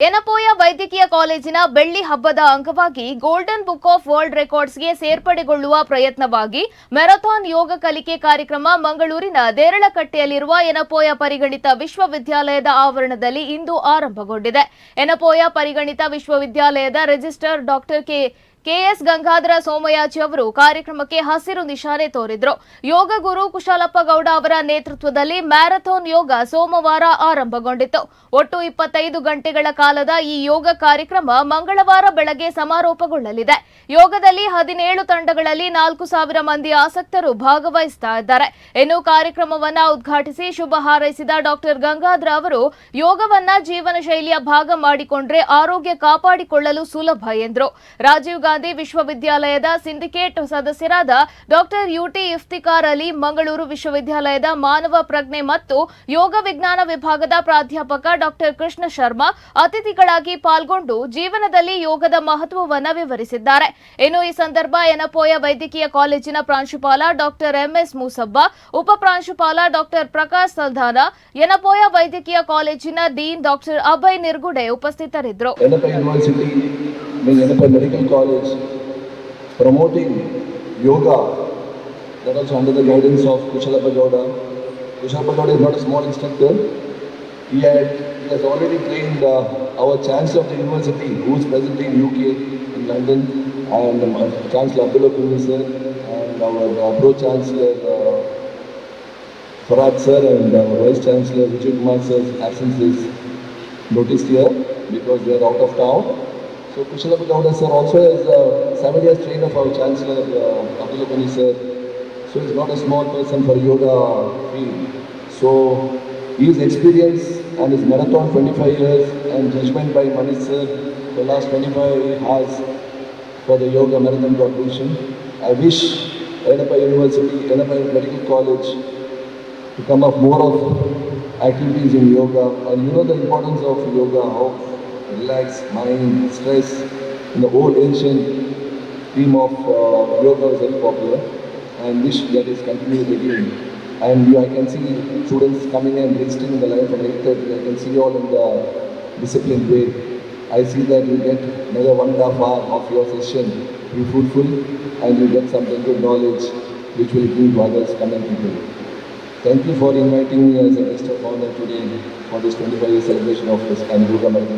ಎನಪೋಯ ವೈದ್ಯಕೀಯ ಕಾಲೇಜಿನ ಬೆಳ್ಳಿ ಹಬ್ಬದ ಅಂಗವಾಗಿ ಗೋಲ್ಡನ್ ಬುಕ್ ಆಫ್ ವರ್ಲ್ಡ್ ರೆಕಾರ್ಡ್ಸ್ಗೆ ಸೇರ್ಪಡೆಗೊಳ್ಳುವ ಪ್ರಯತ್ನವಾಗಿ ಮ್ಯಾರಥಾನ್ ಯೋಗ ಕಲಿಕೆ ಕಾರ್ಯಕ್ರಮ ಮಂಗಳೂರಿನ ದೇರಳಕಟ್ಟೆಯಲ್ಲಿರುವ ಎನಪೋಯ ಪರಿಗಣಿತ ವಿಶ್ವವಿದ್ಯಾಲಯದ ಆವರಣದಲ್ಲಿ ಇಂದು ಆರಂಭಗೊಂಡಿದೆ. ಎನಪೋಯ ಪರಿಗಣಿತ ವಿಶ್ವವಿದ್ಯಾಲಯದ registrar doctor K KS Gangadhara Somayaji ಅವರು ಕಾರ್ಯಕ್ರಮಕ್ಕೆ ಹಸಿರು ನಿಶಾನೆ ತೋರಿದ್ರು. ಯೋಗ ಗುರು ಕುಶಾಲಪ್ಪ ಗೌಡ ಅವರ ನೇತೃತ್ವದಲ್ಲಿ ಮ್ಯಾರಥಾನ್ ಯೋಗ ಸೋಮವಾರ ಆರಂಭಗೊಂಡಿತು ಒಟ್ಟು ಇಪ್ಪತ್ತೈದು ಗಂಟೆಗಳ ಕಾಲದ ಈ ಯೋಗ ಕಾರ್ಯಕ್ರಮ ಮಂಗಳವಾರ ಬೆಳಗ್ಗೆ ಸಮಾರೋಪಗೊಳ್ಳಲಿದೆ. ಯೋಗದಲ್ಲಿ ಹದಿನೇಳು ತಂಡಗಳಲ್ಲಿ ನಾಲ್ಕು ಸಾವಿರ ಮಂದಿ ಆಸಕ್ತರು ಭಾಗವಹಿಸ್ತಾ ಇದ್ದಾರೆ. ಇನ್ನು ಕಾರ್ಯಕ್ರಮವನ್ನ ಉದ್ಘಾಟಿಸಿ ಶುಭ ಹಾರೈಸಿದ ಡಾಕ್ಟರ್ ಗಂಗಾಧರ ಅವರು, ಯೋಗವನ್ನ ಜೀವನ ಶೈಲಿಯ ಭಾಗ ಮಾಡಿಕೊಂಡ್ರೆ ಆರೋಗ್ಯ ಕಾಪಾಡಿಕೊಳ್ಳಲು ಸುಲಭ ಎಂದರು. ರಾಜೀವ್ ಗಾಂಧಿ ವಿಶ್ವವಿದ್ಯಾಲಯದ ಸಿಂಡಿಕೇಟ್ ಸದಸ್ಯರಾದ ಡಾಕ್ಟರ್ ಯುಟಿ ಇಫ್ತಿಕಾರ್ ಅಲಿ, ಮಂಗಳೂರು ವಿಶ್ವವಿದ್ಯಾಲಯದ ಮಾನವ ಪ್ರಜ್ಞೆ ಮತ್ತು ಯೋಗ ವಿಜ್ಞಾನ ವಿಭಾಗದ ಪ್ರಾಧ್ಯಾಪಕ ಡಾಕ್ಟರ್ ಕೃಷ್ಣ ಶರ್ಮಾ ಅತಿಥಿಗಳಾಗಿ ಪಾಲ್ಗೊಂಡು ಜೀವನದಲ್ಲಿ ಯೋಗದ ಮಹತ್ವವನ್ನು ವಿವರಿಸಿದ್ದಾರೆ. ಇನ್ನು ಈ ಸಂದರ್ಭ ಎನಪೋಯ ವೈದ್ಯಕೀಯ ಕಾಲೇಜಿನ ಪ್ರಾಂಶುಪಾಲ ಡಾಕ್ಟರ್ ಎಂಎಸ್ ಮೂಸಬ್ಬ ಉಪ ಪ್ರಾಂಶುಪಾಲ ಡಾಕ್ಟರ್ ಪ್ರಕಾಶ್ ಸಲ್ದಾನ ಎನಪೋಯ ವೈದ್ಯಕೀಯ ಕಾಲೇಜಿನ ಡೀನ್ ಡಾಕ್ಟರ್ ಅಭಯ್ ನಿರ್ಗುಡೆ ಉಪಸ್ಥಿತರಿದ್ದರು. I Medical College, promoting yoga, that also under the guidance of Kushalapa Gowda. Kushalapa Gowda is not a small instructor. He had he has already trained uh, our Chancellor of the University, who is present in UK, in London, and um, Chancellor Abdullah Puri sir, and our uh, Pro Chancellor uh, Farad sir, and uh, Vice Chancellor Vijay Kumar sir's absence is noticed here because they are out of town. So Kushalapa Gowda sir also is uh, seven years trained of our Chancellor uh, Pani sir. So he's not a small person for yoga field. So his experience and his marathon 25 years and judgment by Manish sir for last 25 has for the yoga marathon competition. I wish Enapa University, Enapa Medical College to come up more of activities in yoga and you know the importance of yoga how relax mind stress. In the old ancient theme of uh, yoga is very popular. And wish that is continued again. And you, I can see students coming and registering in the line from 8.30 I can see all in the disciplined way. I see that you get another one and a half hour of your session be fruitful and you get something good knowledge which will give others coming people Thank you for inviting me as a guest of honor today for this 25 year celebration of this Yoga Marathon.